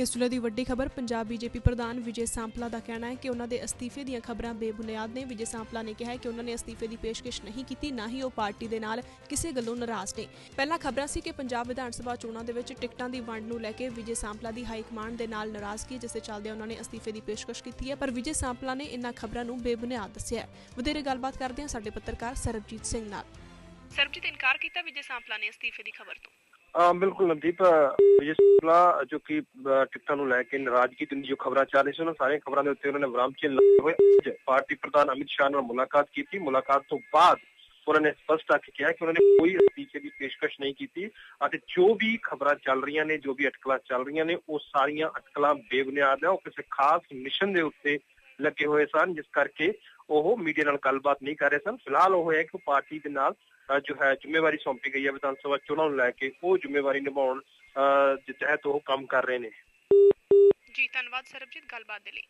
ਇਸ ਵੇਲੇ ਦੀ ਵੱਡੀ ਖਬਰ ਪੰਜਾਬ ਬੀਜੇਪੀ ਪ੍ਰਧਾਨ ਵਿਜੇ ਸਾਂਪਲਾ ਦਾ ਕਹਿਣਾ ਹੈ ਕਿ ਉਹਨਾਂ ਦੇ ਅਸਤੀਫੇ ਦੀਆਂ ਖਬਰਾਂ ਬੇਬੁਨਿਆਦ ਨੇ। ਵਿਜੇ ਸਾਂਪਲਾ ਨੇ ਕਿਹਾ ਹੈ ਕਿ ਉਹਨਾਂ ਨੇ ਅਸਤੀਫੇ ਦੀ ਪੇਸ਼ਕਸ਼ ਨਹੀਂ ਕੀਤੀ ਨਾ ਹੀ ਉਹ ਪਾਰਟੀ ਦੇ ਨਾਲ ਕਿਸੇ ਗੱਲੋਂ ਨਾਰਾਜ਼ ਨੇ। ਪਹਿਲਾਂ ਖਬਰਾਂ ਸੀ ਕਿ ਪੰਜਾਬ ਵਿਧਾਨ ਸਭਾ ਚੋਣਾਂ ਦੇ ਵਿੱਚ ਟਿਕਟਾਂ ਦੀ ਵੰਡ ਨੂੰ ਲੈ ਕੇ ਵਿਜੇ ਸਾਂਪਲਾ ਦੀ ਹਾਈ ਕਮਾਂਡ ਦੇ ਨਾਲ ਨਾਰਾਜ਼ਗੀ ਹੈ, ਜਿਸ ਦੇ ਚੱਲਦੇ ਉਹਨਾਂ ਨੇ ਅਸਤੀਫੇ ਦੀ ਪੇਸ਼ਕਸ਼ ਕੀਤੀ ਹੈ। ਪਰ ਵਿਜੇ ਸਾਂਪਲਾ ਨੇ ਇਨ੍ਹਾਂ ਖਬਰਾਂ ਨੂੰ ਬੇਬੁਨਿਆਦ ਦੱਸਿਆ ਹੈ। ਵਧੇਰੇ ਗੱਲਬਾਤ ਕਰਦੇ ਹਾਂ ਸਾਡੇ ਪੱਤਰਕਾਰ ਸਰਬਜੀਤ ਸਿੰਘ ਨਾਲ। ਸਰਬਜੀਤ ਇਨਕਾਰ ਕੀਤਾ ਵਿਜੇ ਸਾਂਪਲਾ ਨੇ ਅਸਤੀਫੇ ਦੀ ਖਬਰ ਤੋਂ। ਅਹ ਬਿਲਕੁਲ ਨਵਦੀਪ ਅਹ ਜੋ ਕਿ ਟਿਕਟਾਂ ਨੂੰ ਲੈ ਕੇ ਨਾਰਾਜ਼ਗੀ ਦੀ ਜੋ ਖਬਰਾਂ ਚੱਲ ਰਹੀ ਸੀ, ਉਹਨਾਂ ਸਾਰੀਆਂ ਖਬਰਾਂ ਦੇ ਉੱਤੇ ਉਹਨਾਂ ਨੇ ਵਿਰਾਮ ਲਾਏ ਹੋਏ ਅੱਜ ਪਾਰਟੀ ਪ੍ਰਧਾਨ ਅਮਿਤ ਸ਼ਾਹ ਨਾਲ ਮੁਲਾਕਾਤ ਕੀਤੀ। ਮੁਲਾਕਾਤ ਤੋਂ ਬਾਅਦ ਉਹਨਾਂ ਨੇ ਸਪਸ਼ਟ ਆ ਕੇ ਕਿਹਾ ਕਿ ਉਹਨਾਂ ਨੇ ਕੋਈ ਅਸਤੀਫੇ ਦੀ ਪੇਸ਼ਕਸ਼ ਨਹੀਂ ਕੀਤੀ ਅਤੇ ਜੋ ਵੀ ਖਬਰਾਂ ਚੱਲ ਰਹੀਆਂ ਨੇ, ਜੋ ਵੀ ਅਟਕਲਾਂ ਚੱਲ ਰਹੀਆਂ ਨੇ, ਉਹ ਸਾਰੀਆਂ ਅਟਕਲਾਂ ਬੇਬੁਨਿਆਦ ਹੈ। ਉਹ ਕਿਸੇ ਖਾਸ ਮਿਸ਼ਨ ਦੇ ਉੱਤੇ ਲੱਗੇ ਹੋਏ ਸਨ, ਜਿਸ ਕਰਕੇ ਉਹ ਮੀਡੀਆ ਨਾਲ ਗੱਲਬਾਤ ਨਹੀਂ ਕਰ ਰਹੇ ਸਨ। ਫਿਲਹਾਲ ਉਹ ਹੈ ਕਿ ਪਾਰਟੀ ਦੇ ਨਾਲ ਜੋ ਹੈ, ਜ਼ਿੰਮੇਵਾਰੀ ਸੌਂਪੀ ਗਈ ਹੈ। ਵਿਧਾਨ ਸਭਾ ਚੋਣਾਂ ਨੂੰ ਲੈ ਕੇ ਉਹ ਜ਼ਿੰਮੇਵਾਰੀ ਨਿਭਾਉਣ ਦੇ ਤਹਿਤ ਉਹ ਕੰਮ ਕਰ ਰਹੇ ਨੇ। ਜੀ, ਧੰਨਵਾਦ ਸਰਬਜੀਤ। ਗੱਲਬਾਤ ਦੇ ਲਈ।